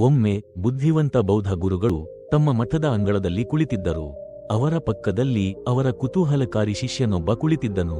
ಒಮ್ಮೆ ಬುದ್ಧಿವಂತ ಬೌದ್ಧ ಗುರುಗಳು ತಮ್ಮ ಮಠದ ಅಂಗಳದಲ್ಲಿ ಕುಳಿತಿದ್ದರು. ಅವರ ಪಕ್ಕದಲ್ಲಿ ಅವರ ಕುತೂಹಲಕಾರಿ ಶಿಷ್ಯನೊಬ್ಬ ಕುಳಿತಿದ್ದನು.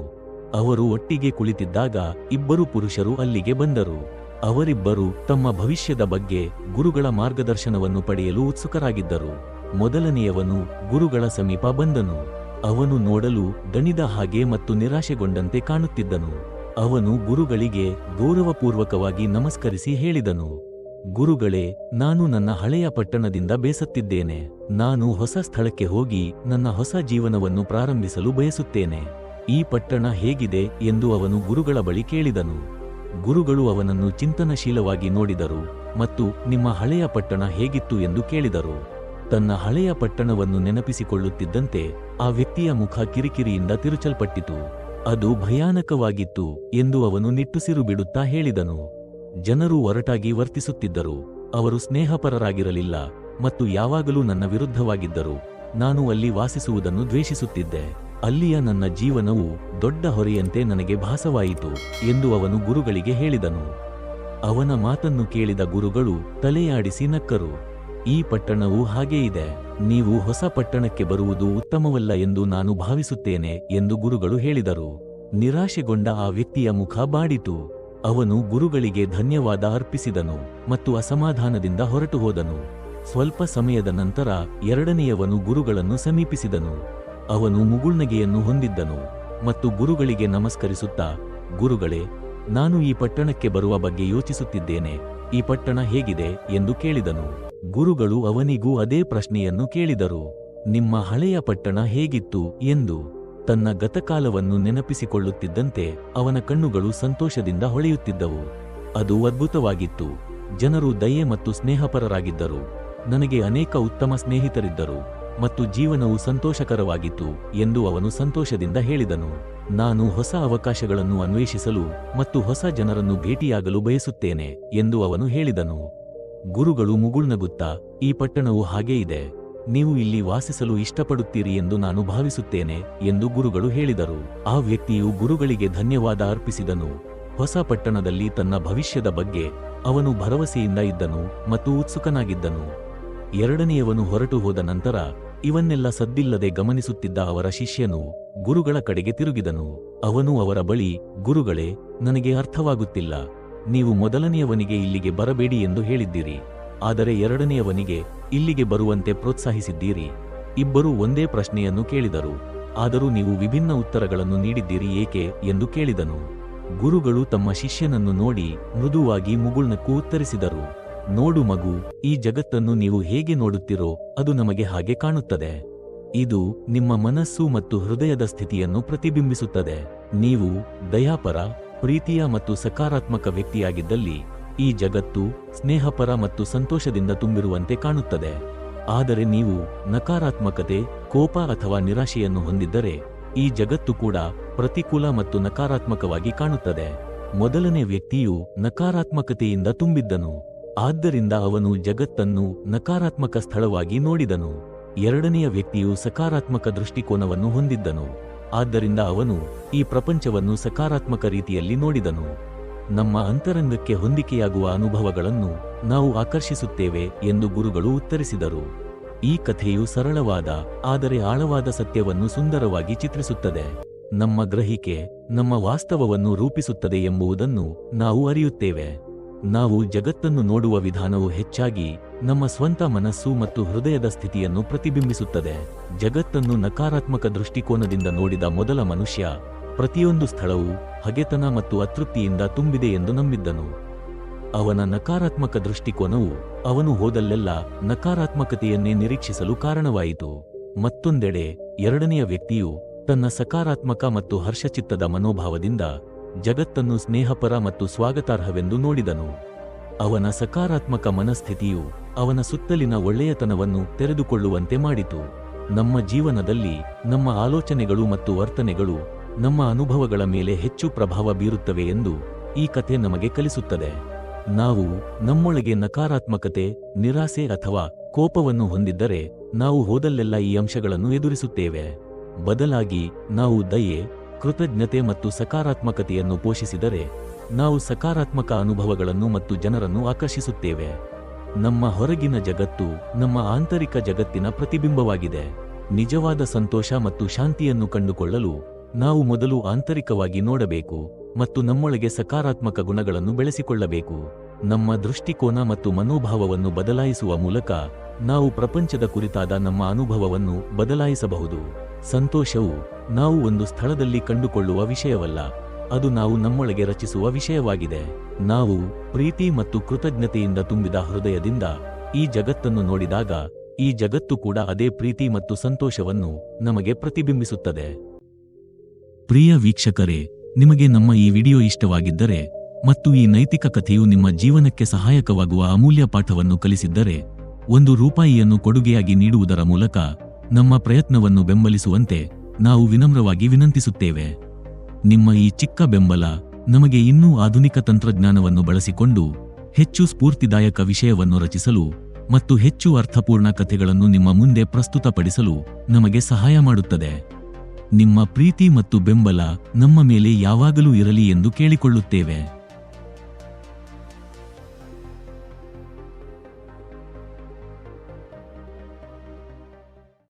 ಅವರು ಒಟ್ಟಿಗೆ ಕುಳಿತಿದ್ದಾಗ ಇಬ್ಬರು ಪುರುಷರು ಅಲ್ಲಿಗೆ ಬಂದರು. ಅವರಿಬ್ಬರು ತಮ್ಮ ಭವಿಷ್ಯದ ಬಗ್ಗೆ ಗುರುಗಳ ಮಾರ್ಗದರ್ಶನವನ್ನು ಪಡೆಯಲು ಉತ್ಸುಕರಾಗಿದ್ದರು. ಮೊದಲನೆಯವನು ಗುರುಗಳ ಸಮೀಪ ಬಂದನು. ಅವನು ನೋಡಲು ದಣಿದ ಹಾಗೆ ಮತ್ತು ನಿರಾಶೆಗೊಂಡಂತೆ ಕಾಣುತ್ತಿದ್ದನು. ಅವನು ಗುರುಗಳಿಗೆ ಗೌರವಪೂರ್ವಕವಾಗಿ ನಮಸ್ಕರಿಸಿ ಹೇಳಿದನು. ಗುರುಗಳೇ, ನಾನು ನನ್ನ ಹಳೆಯ ಪಟ್ಟಣದಿಂದ ಬೇಸತ್ತಿದ್ದೇನೆ. ನಾನು ಹೊಸ ಸ್ಥಳಕ್ಕೆ ಹೋಗಿ ನನ್ನ ಹೊಸ ಜೀವನವನ್ನು ಪ್ರಾರಂಭಿಸಲು ಬಯಸುತ್ತೇನೆ. ಈ ಪಟ್ಟಣ ಹೇಗಿದೆ ಎಂದು ಅವನು ಗುರುಗಳ ಬಳಿ ಕೇಳಿದನು. ಗುರುಗಳು ಅವನನ್ನು ಚಿಂತನಶೀಲವಾಗಿ ನೋಡಿದರು ಮತ್ತು ನಿಮ್ಮ ಹಳೆಯ ಪಟ್ಟಣ ಹೇಗಿತ್ತು ಎಂದು ಕೇಳಿದರು. ತನ್ನ ಹಳೆಯ ಪಟ್ಟಣವನ್ನು ನೆನಪಿಸಿಕೊಳ್ಳುತ್ತಿದ್ದಂತೆ ಆ ವ್ಯಕ್ತಿಯ ಮುಖ ಕಿರಿಕಿರಿಯಿಂದ ತಿರುಚಲ್ಪಟ್ಟಿತು. ಅದು ಭಯಾನಕವಾಗಿತ್ತು ಎಂದು ಅವನು ನಿಟ್ಟುಸಿರು ಬಿಡುತ್ತಾ ಹೇಳಿದನು. ಜನರು ಒರಟಾಗಿ ವರ್ತಿಸುತ್ತಿದ್ದರು. ಅವರು ಸ್ನೇಹಪರರಾಗಿರಲಿಲ್ಲ ಮತ್ತು ಯಾವಾಗಲೂ ನನ್ನ ವಿರುದ್ಧವಾಗಿದ್ದರು. ನಾನು ಅಲ್ಲಿ ವಾಸಿಸುವುದನ್ನು ದ್ವೇಷಿಸುತ್ತಿದ್ದೆ. ಅಲ್ಲಿಯ ನನ್ನ ಜೀವನವು ದೊಡ್ಡ ಹೊರೆಯಂತೆ ನನಗೆ ಭಾಸವಾಯಿತು ಎಂದು ಅವನು ಗುರುಗಳಿಗೆ ಹೇಳಿದನು. ಅವನ ಮಾತನ್ನು ಕೇಳಿದ ಗುರುಗಳು ತಲೆಯಾಡಿಸಿ ನಕ್ಕರು, ಈ ಪಟ್ಟಣವು ಹಾಗೇ ಇದೆ, ನೀವು ಹೊಸ ಪಟ್ಟಣಕ್ಕೆ ಬರುವುದು ಉತ್ತಮವಲ್ಲ ಎಂದು ನಾನು ಭಾವಿಸುತ್ತೇನೆ ಎಂದು ಗುರುಗಳು ಹೇಳಿದರು. ನಿರಾಶೆಗೊಂಡ ಆ ವ್ಯಕ್ತಿಯ ಮುಖ ಬಾಡಿತು. ಅವನು ಗುರುಗಳಿಗೆ ಧನ್ಯವಾದ ಅರ್ಪಿಸಿದನು ಮತ್ತು ಅಸಮಾಧಾನದಿಂದ ಹೊರಟು ಹೋದನು. ಸ್ವಲ್ಪ ಸಮಯದ ನಂತರ ಎರಡನೆಯವನು ಗುರುಗಳನ್ನು ಸಮೀಪಿಸಿದನು. ಅವನು ಮುಗುಳ್ನಗೆಯನ್ನು ಹೊಂದಿದ್ದನು ಮತ್ತು ಗುರುಗಳಿಗೆ ನಮಸ್ಕರಿಸುತ್ತಾ, ಗುರುಗಳೇ, ನಾನು ಈ ಪಟ್ಟಣಕ್ಕೆ ಬರುವ ಬಗ್ಗೆ ಯೋಚಿಸುತ್ತಿದ್ದೇನೆ, ಈ ಪಟ್ಟಣ ಹೇಗಿದೆ? ಎಂದು ಕೇಳಿದನು. ಗುರುಗಳು ಅವನಿಗೂ ಅದೇ ಪ್ರಶ್ನೆಯನ್ನು ಕೇಳಿದರು. ನಿಮ್ಮ ಹಳೆಯ ಪಟ್ಟಣ ಹೇಗಿತ್ತು? ಎಂದು ತನ್ನ ಗತಕಾಲವನ್ನು ನೆನಪಿಸಿಕೊಳ್ಳುತ್ತಿದ್ದಂತೆ ಅವನ ಕಣ್ಣುಗಳು ಸಂತೋಷದಿಂದ ಹೊಳೆಯುತ್ತಿದ್ದವು. ಅದು ಅದ್ಭುತವಾಗಿತ್ತು. ಜನರು ದಯೆ ಮತ್ತು ಸ್ನೇಹಪರರಾಗಿದ್ದರು. ನನಗೆ ಅನೇಕ ಉತ್ತಮ ಸ್ನೇಹಿತರಿದ್ದರು ಮತ್ತು ಜೀವನವು ಸಂತೋಷಕರವಾಗಿತ್ತು ಎಂದು ಅವನು ಸಂತೋಷದಿಂದ ಹೇಳಿದನು. ನಾನು ಹೊಸ ಅವಕಾಶಗಳನ್ನು ಅನ್ವೇಷಿಸಲು ಮತ್ತು ಹೊಸ ಜನರನ್ನು ಭೇಟಿಯಾಗಲು ಬಯಸುತ್ತೇನೆ ಎಂದು ಅವನು ಹೇಳಿದನು. ಗುರುಗಳು ಮುಗುಳ್ನಗುತ್ತಾ, ಈ ಪಟ್ಟಣವು ಹಾಗೇ ಇದೆ. ನೀವು ಇಲ್ಲಿ ವಾಸಿಸಲು ಇಷ್ಟಪಡುತ್ತೀರಿ ಎಂದು ನಾನು ಭಾವಿಸುತ್ತೇನೆ ಎಂದು ಗುರುಗಳು ಹೇಳಿದರು. ಆ ವ್ಯಕ್ತಿಯು ಗುರುಗಳಿಗೆ ಧನ್ಯವಾದ ಅರ್ಪಿಸಿದನು. ಹೊಸ ಪಟ್ಟಣದಲ್ಲಿ ತನ್ನ ಭವಿಷ್ಯದ ಬಗ್ಗೆ ಅವನು ಭರವಸೆಯಿಂದ ಇದ್ದನು ಮತ್ತು ಉತ್ಸುಕನಾಗಿದ್ದನು. ಎರಡನೆಯವನು ಹೊರಟು ಹೋದ ನಂತರ ಇವನ್ನೆಲ್ಲ ಸದ್ದಿಲ್ಲದೆ ಗಮನಿಸುತ್ತಿದ್ದ ಅವರ ಶಿಷ್ಯನು ಗುರುಗಳ ಕಡೆಗೆ ತಿರುಗಿದನು. ಅವನು ಅವರ ಬಳಿ, ಗುರುಗಳೇ, ನನಗೆ ಅರ್ಥವಾಗುತ್ತಿಲ್ಲ. ನೀವು ಮೊದಲನೆಯವನಿಗೆ ಇಲ್ಲಿಗೆ ಬರಬೇಡಿ ಎಂದು ಹೇಳಿದ್ದೀರಿ. ಆದರೆ ಎರಡನೆಯವನಿಗೆ, ಇಲ್ಲಿಗೆ ಬರುವಂತೆ ಪ್ರೋತ್ಸಾಹಿಸಿದ್ದೀರಿ. ಇಬ್ಬರೂ ಒಂದೇ ಪ್ರಶ್ನೆಯನ್ನು ಕೇಳಿದರು. ಆದರೂ ನೀವು ವಿಭಿನ್ನ ಉತ್ತರಗಳನ್ನು ನೀಡಿದ್ದೀರಿ ಏಕೆ ಎಂದು ಕೇಳಿದನು. ಗುರುಗಳು ತಮ್ಮ ಶಿಷ್ಯನನ್ನು ನೋಡಿ ಮೃದುವಾಗಿ ಮುಗುಳ್ನಕ್ಕೂ ಉತ್ತರಿಸಿದರು. ನೋಡು ಮಗು, ಈ ಜಗತ್ತನ್ನು ನೀವು ಹೇಗೆ ನೋಡುತ್ತೀರೋ ಅದು ನಮಗೆ ಹಾಗೆ ಕಾಣುತ್ತದೆ. ಇದು ನಿಮ್ಮ ಮನಸ್ಸು ಮತ್ತು ಹೃದಯದ ಸ್ಥಿತಿಯನ್ನು ಪ್ರತಿಬಿಂಬಿಸುತ್ತದೆ. ನೀವು ದಯಾಪರ, ಪ್ರೀತಿಯ ಮತ್ತು ಸಕಾರಾತ್ಮಕ ವ್ಯಕ್ತಿಯಾಗಿದ್ದಲ್ಲಿ ಈ ಜಗತ್ತು ಸ್ನೇಹಪರ ಮತ್ತು ಸಂತೋಷದಿಂದ ತುಂಬಿರುವಂತೆ ಕಾಣುತ್ತದೆ. ಆದರೆ ನೀವು ನಕಾರಾತ್ಮಕತೆ, ಕೋಪ ಅಥವಾ ನಿರಾಶೆಯನ್ನು ಹೊಂದಿದ್ದರೆ ಈ ಜಗತ್ತು ಕೂಡ ಪ್ರತಿಕೂಲ ಮತ್ತು ನಕಾರಾತ್ಮಕವಾಗಿ ಕಾಣುತ್ತದೆ. ಮೊದಲನೇ ವ್ಯಕ್ತಿಯು ನಕಾರಾತ್ಮಕತೆಯಿಂದ ತುಂಬಿದ್ದನು. ಆದ್ದರಿಂದ ಅವನು ಜಗತ್ತನ್ನು ನಕಾರಾತ್ಮಕ ಸ್ಥಳವಾಗಿ ನೋಡಿದನು. ಎರಡನೆಯ ವ್ಯಕ್ತಿಯು ಸಕಾರಾತ್ಮಕ ದೃಷ್ಟಿಕೋನವನ್ನು ಹೊಂದಿದ್ದನು. ಆದ್ದರಿಂದ ಅವನು ಈ ಪ್ರಪಂಚವನ್ನು ಸಕಾರಾತ್ಮಕ ರೀತಿಯಲ್ಲಿ ನೋಡಿದನು. ನಮ್ಮ ಅಂತರಂಗಕ್ಕೆ ಹೊಂದಿಕೆಯಾಗುವ ಅನುಭವಗಳನ್ನು ನಾವು ಆಕರ್ಷಿಸುತ್ತೇವೆ ಎಂದು ಗುರುಗಳು ಉತ್ತರಿಸಿದರು. ಈ ಕಥೆಯು ಸರಳವಾದ, ಆದರೆ ಆಳವಾದ ಸತ್ಯವನ್ನು ಸುಂದರವಾಗಿ ಚಿತ್ರಿಸುತ್ತದೆ. ನಮ್ಮ ಗ್ರಹಿಕೆ, ನಮ್ಮ ವಾಸ್ತವವನ್ನು ರೂಪಿಸುತ್ತದೆ ಎಂಬುದನ್ನು ನಾವು ಅರಿಯುತ್ತೇವೆ. ನಾವು ಜಗತ್ತನ್ನು ನೋಡುವ ವಿಧಾನವು ಹೆಚ್ಚಾಗಿ ನಮ್ಮ ಸ್ವಂತ ಮನಸ್ಸು ಮತ್ತು ಹೃದಯದ ಸ್ಥಿತಿಯನ್ನು ಪ್ರತಿಬಿಂಬಿಸುತ್ತದೆ. ಜಗತ್ತನ್ನು ನಕಾರಾತ್ಮಕ ದೃಷ್ಟಿಕೋನದಿಂದ ನೋಡಿದ ಮೊದಲ ಮನುಷ್ಯ ಪ್ರತಿಯೊಂದು ಸ್ಥಳವು ಹಗೆತನ ಮತ್ತು ಅತೃಪ್ತಿಯಿಂದ ತುಂಬಿದೆ ಎಂದು ನಂಬಿದ್ದನು. ಅವನ ನಕಾರಾತ್ಮಕ ದೃಷ್ಟಿಕೋನವು ಅವನು ಹೋದಲ್ಲೆಲ್ಲ ನಕಾರಾತ್ಮಕತೆಯನ್ನೇ ನಿರೀಕ್ಷಿಸಲು ಕಾರಣವಾಯಿತು. ಮತ್ತೊಂದೆಡೆ, ಎರಡನೆಯ ವ್ಯಕ್ತಿಯು ತನ್ನ ಸಕಾರಾತ್ಮಕ ಮತ್ತು ಹರ್ಷಚಿತ್ತದ ಮನೋಭಾವದಿಂದ ಜಗತ್ತನ್ನು ಸ್ನೇಹಪರ ಮತ್ತು ಸ್ವಾಗತಾರ್ಹವೆಂದು ನೋಡಿದನು. ಅವನ ಸಕಾರಾತ್ಮಕ ಮನಸ್ಥಿತಿಯು ಅವನ ಸುತ್ತಲಿನ ಒಳ್ಳೆಯತನವನ್ನು ತೆರೆದುಕೊಳ್ಳುವಂತೆ ಮಾಡಿತು. ನಮ್ಮ ಜೀವನದಲ್ಲಿ ನಮ್ಮ ಆಲೋಚನೆಗಳು ಮತ್ತು ವರ್ತನೆಗಳು ನಮ್ಮ ಅನುಭವಗಳ ಮೇಲೆ ಹೆಚ್ಚು ಪ್ರಭಾವ ಬೀರುತ್ತವೆ ಎಂದು ಈ ಕಥೆ ನಮಗೆ ಕಲಿಸುತ್ತದೆ. ನಾವು ನಮ್ಮೊಳಗೆ ನಕಾರಾತ್ಮಕತೆ, ನಿರಾಸೆ ಅಥವಾ ಕೋಪವನ್ನು ಹೊಂದಿದ್ದರೆ ನಾವು ಹೋದಲ್ಲೆಲ್ಲ ಈ ಅಂಶಗಳನ್ನು ಎದುರಿಸುತ್ತೇವೆ. ಬದಲಾಗಿ ನಾವು ದಯೆ, ಕೃತಜ್ಞತೆ ಮತ್ತು ಸಕಾರಾತ್ಮಕತೆಯನ್ನು ಪೋಷಿಸಿದರೆ ನಾವು ಸಕಾರಾತ್ಮಕ ಅನುಭವಗಳನ್ನು ಮತ್ತು ಜನರನ್ನು ಆಕರ್ಷಿಸುತ್ತೇವೆ. ನಮ್ಮ ಹೊರಗಿನ ಜಗತ್ತು ನಮ್ಮ ಆಂತರಿಕ ಜಗತ್ತಿನ ಪ್ರತಿಬಿಂಬವಾಗಿದೆ. ನಿಜವಾದ ಸಂತೋಷ ಮತ್ತು ಶಾಂತಿಯನ್ನು ಕಂಡುಕೊಳ್ಳಲು ನಾವು ಮೊದಲು ಆಂತರಿಕವಾಗಿ ನೋಡಬೇಕು ಮತ್ತು ನಮ್ಮೊಳಗೆ ಸಕಾರಾತ್ಮಕ ಗುಣಗಳನ್ನು ಬೆಳೆಸಿಕೊಳ್ಳಬೇಕು. ನಮ್ಮ ದೃಷ್ಟಿಕೋನ ಮತ್ತು ಮನೋಭಾವವನ್ನು ಬದಲಾಯಿಸುವ ಮೂಲಕ ನಾವು ಪ್ರಪಂಚದ ಕುರಿತಾದ ನಮ್ಮ ಅನುಭವವನ್ನು ಬದಲಾಯಿಸಬಹುದು. ಸಂತೋಷವು ನಾವು ಒಂದು ಸ್ಥಳದಲ್ಲಿ ಕಂಡುಕೊಳ್ಳುವ ವಿಷಯವಲ್ಲ, ಅದು ನಾವು ನಮ್ಮೊಳಗೆ ರಚಿಸುವ ವಿಷಯವಾಗಿದೆ. ನಾವು ಪ್ರೀತಿ ಮತ್ತು ಕೃತಜ್ಞತೆಯಿಂದ ತುಂಬಿದ ಹೃದಯದಿಂದ ಈ ಜಗತ್ತನ್ನು ನೋಡಿದಾಗ ಈ ಜಗತ್ತು ಕೂಡ ಅದೇ ಪ್ರೀತಿ ಮತ್ತು ಸಂತೋಷವನ್ನು ನಮಗೆ ಪ್ರತಿಬಿಂಬಿಸುತ್ತದೆ. ಪ್ರಿಯ ವೀಕ್ಷಕರೇ, ನಿಮಗೆ ನಮ್ಮ ಈ ವಿಡಿಯೋ ಇಷ್ಟವಾಗಿದ್ದರೆ ಮತ್ತು ಈ ನೈತಿಕ ಕಥೆಯು ನಿಮ್ಮ ಜೀವನಕ್ಕೆ ಸಹಾಯಕವಾಗುವ ಅಮೂಲ್ಯ ಪಾಠವನ್ನು ಕಲಿಸಿದ್ದರೆ, ಒಂದು ರೂಪಾಯಿಯನ್ನು ಕೊಡುಗೆಯಾಗಿ ನೀಡುವುದರ ಮೂಲಕ ನಮ್ಮ ಪ್ರಯತ್ನವನ್ನು ಬೆಂಬಲಿಸುವಂತೆ ನಾವು ವಿನಮ್ರವಾಗಿ ವಿನಂತಿಸುತ್ತೇವೆ. ನಿಮ್ಮ ಈ ಚಿಕ್ಕ ಬೆಂಬಲ ನಮಗೆ ಇನ್ನೂ ಆಧುನಿಕ ತಂತ್ರಜ್ಞಾನವನ್ನು ಬಳಸಿಕೊಂಡು ಹೆಚ್ಚು ಸ್ಫೂರ್ತಿದಾಯಕ ವಿಷಯವನ್ನು ರಚಿಸಲು ಮತ್ತು ಹೆಚ್ಚು ಅರ್ಥಪೂರ್ಣ ಕಥೆಗಳನ್ನು ನಿಮ್ಮ ಮುಂದೆ ಪ್ರಸ್ತುತಪಡಿಸಲು ನಮಗೆ ಸಹಾಯ ಮಾಡುತ್ತದೆ. ನಿಮ್ಮ ಪ್ರೀತಿ ಮತ್ತು ಬೆಂಬಲ ನಮ್ಮ ಮೇಲೆ ಯಾವಾಗಲೂ ಇರಲಿ ಎಂದು ಕೇಳಿಕೊಳ್ಳುತ್ತೇವೆ.